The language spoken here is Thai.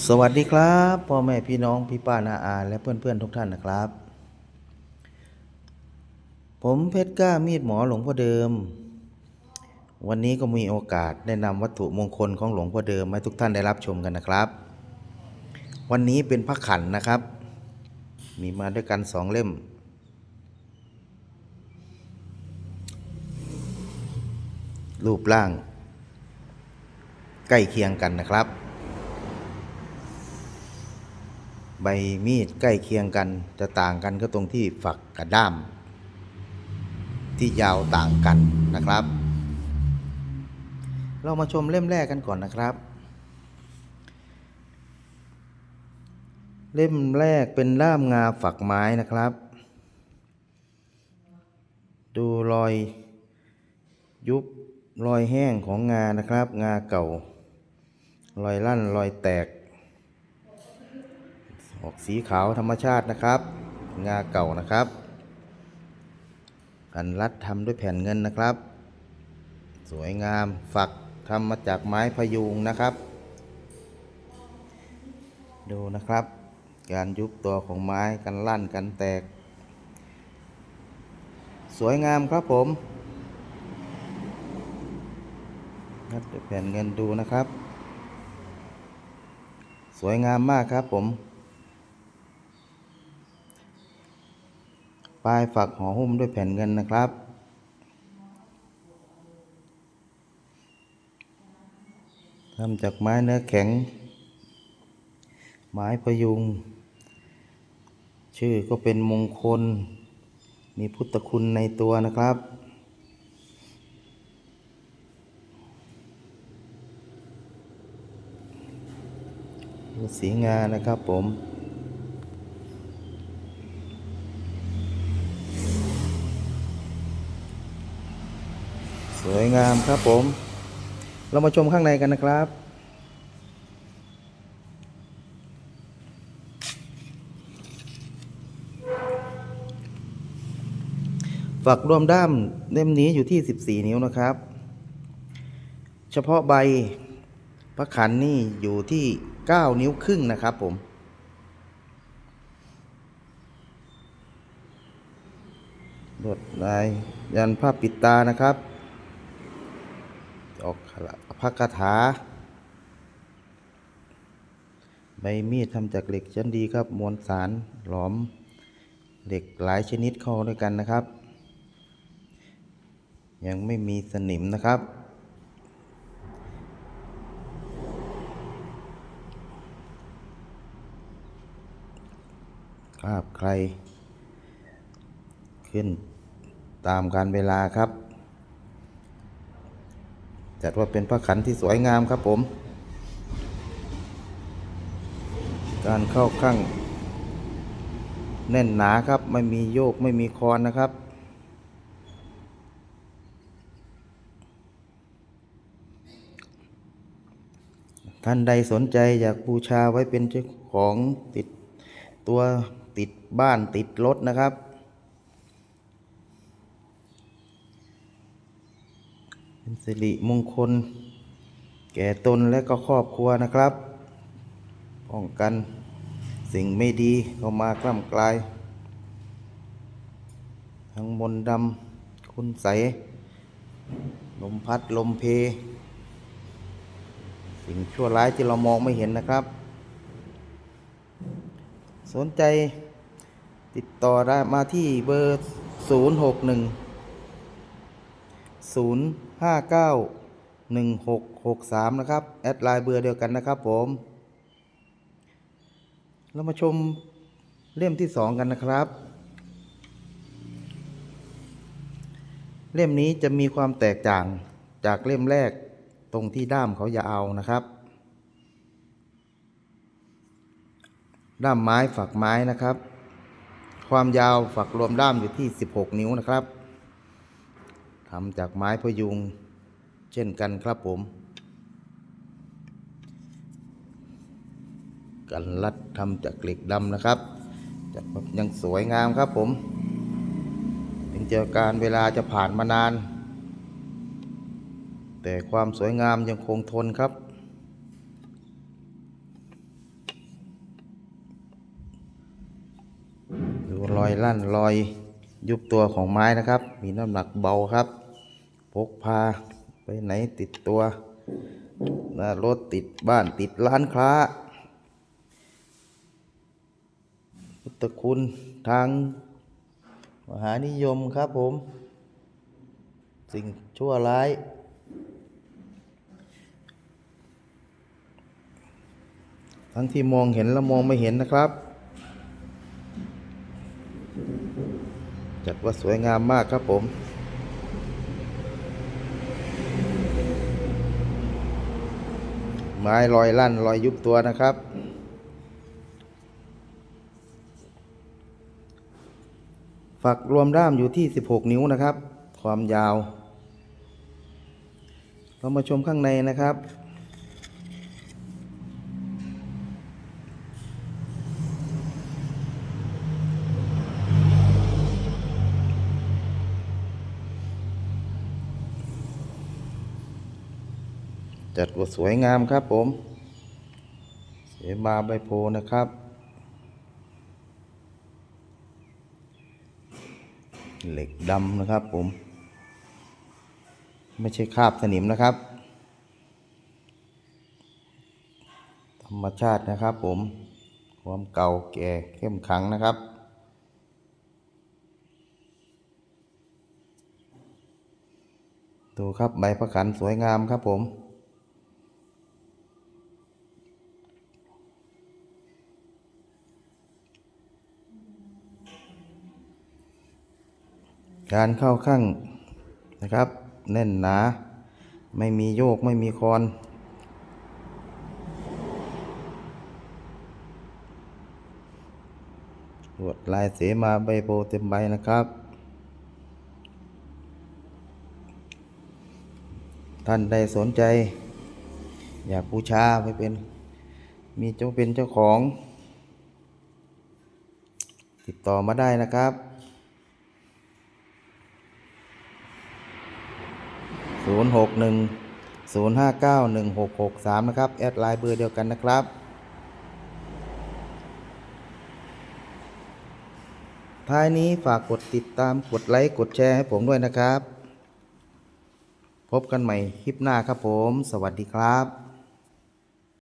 สวัสดีครับพ่อแม่พี่น้องพี่ป้านาอา และเพื่อนๆทุกท่านนะครับ ผมเพชรกล้ามีดหมอหลวงพ่อเดิม วันนี้ก็มีโอกาสได้นำวัตถุมงคลของหลวงพ่อเดิมให้ทุกท่านได้รับชมกันนะครับ วันนี้เป็นพระขันนะครับ มีมาด้วยกันสองเล่ม รูปร่าง ใกล้เคียงกันนะครับ ใบมีดใกล้เคียงกันจะต่างกันก็ตรงที่ฝักกับด้าม ที่ยาวต่างกันนะครับ เรามาชมเล่มแรกกันก่อนนะครับ เล่มแรกเป็นด้ามงาฝักไม้นะครับ ดูรอยยุบรอยแห้งของงานะครับ งาเก่า รอยลั่นรอยแตก ออกสีขาวธรรมชาตินะครับ งาเก่านะครับอันรัดทำด้วยแผ่นเงินนะครับ สวยงามฝักทำมาจากไม้พยุงนะครับ ดูนะครับ การยุบตัวของไม้กันลั่นกันแตก สวยงามครับผมรัดด้วยแผ่นเงินดูนะครับ สวยงามมากครับผม ปลายฝักห่อหุ้มด้วยแผ่นเงินนะครับ ทำจากไม้เนื้อแข็ง ไม้พยุง ชื่อก็เป็นมงคล มีพุทธคุณในตัวนะครับสีงานะครับผม สวยงามครับผม เรามาชมข้างในกันนะครับ ฝักรวมด้ามเล่มนี้อยู่ที่ 14 นิ้วนะครับ เฉพาะใบพระขันนี่อยู่ที่ 9 นิ้วครึ่งนะครับผมลวดลายยันภาพปิดตานะครับ ออกพระคาถาใบมีดทำจากเหล็กชั้นดีครับ มวลสารหลอมเหล็กหลายชนิดเข้าด้วยกันนะครับ ยังไม่มีสนิมนะครับ คราบใคร ขึ้นตามการเวลาครับ จัดว่าเป็นพระขันที่สวยงามครับผม การเข้าข้าง แน่นหนาครับ ไม่มีโยกไม่มีคอนนะครับ ท่านใดสนใจอยากบูชาไว้เป็นเจ้าของติดตัวติดบ้านติดรถนะครับ เป็นสิริมงคล แก่ตนและก็ครอบครัวนะครับป้องกันสิ่งไม่ดีเข้ามากล้ำกลาย ทั้งมนต์ดำคุณใส ลมพัดลมเพ สิ่งชั่วร้ายที่เรามองไม่เห็นนะครับ สนใจติดต่อได้มาที่เบอร์ 061 0 5 9 1 6 6 3 นะครับ แอดไลน์เบอร์เดียวกันนะครับผม เรามาชมเล่มที่สองกันนะครับ เล่มนี้จะมีความแตกต่างจากเล่มแรกตรงที่ด้ามเขายาวนะครับ ด้ามไม้ฝักไม้นะครับ ความยาวฝักรวมด้ามอยู่ที่ 16 นิ้วนะครับ ทำจากไม้พยุง เช่นกันครับผม กันลัดทำจากเหล็กดำนะครับจากยังสวยงามครับผมถึงเจอการเวลาจะผ่านมานาน แต่ความสวยงามยังคงทนครับดูรอยลั่นรอยยุบตัวของไม้นะครับ มีน้ำหนักเบาครับ พกพาไปไหนติดตัวหน้ารถติดบ้านติดร้านค้า พุทธคุณทางมหานิยมครับผม สิ่งชั่วร้าย ทั้งที่มองเห็นและมองไม่เห็นนะครับ จัดว่าสวยงามมากครับผม ไม้ลอยลั่นลอยยุบตัวนะครับ ฝักรวมด้ามอยู่ที่ 16 นิ้วนะครับ ความยาว เรามาชมข้างในนะครับ จัดว่าสวยงามครับผม เสมาใบโพนะครับ เหล็กดำนะครับผม ไม่ใช่คาบสนิมนะครับ ธรรมชาตินะครับผม ความเก่าแก่เข้มขังนะครับดูครับใบประขันสวยงามครับผม การเข้าข้างนะครับ แน่นหนา ไม่มีโยกไม่มีคอนลวดลายเสมาใบโบเต็มใบนะครับ ท่านใดสนใจ อยากบูชาไปเป็น มีเจ้าเป็นเจ้าของ ติดต่อมาได้นะครับ 0 6 1 0 5 9 1 6 6 3 นะครับ แอดไลน์เบอร์เดียวกันนะครับ ท้ายนี้ฝากกดติดตามกดไลค์ กดแชร์ให้ผมด้วยนะครับ พบกันใหม่คลิปหน้าครับผม สวัสดีครับ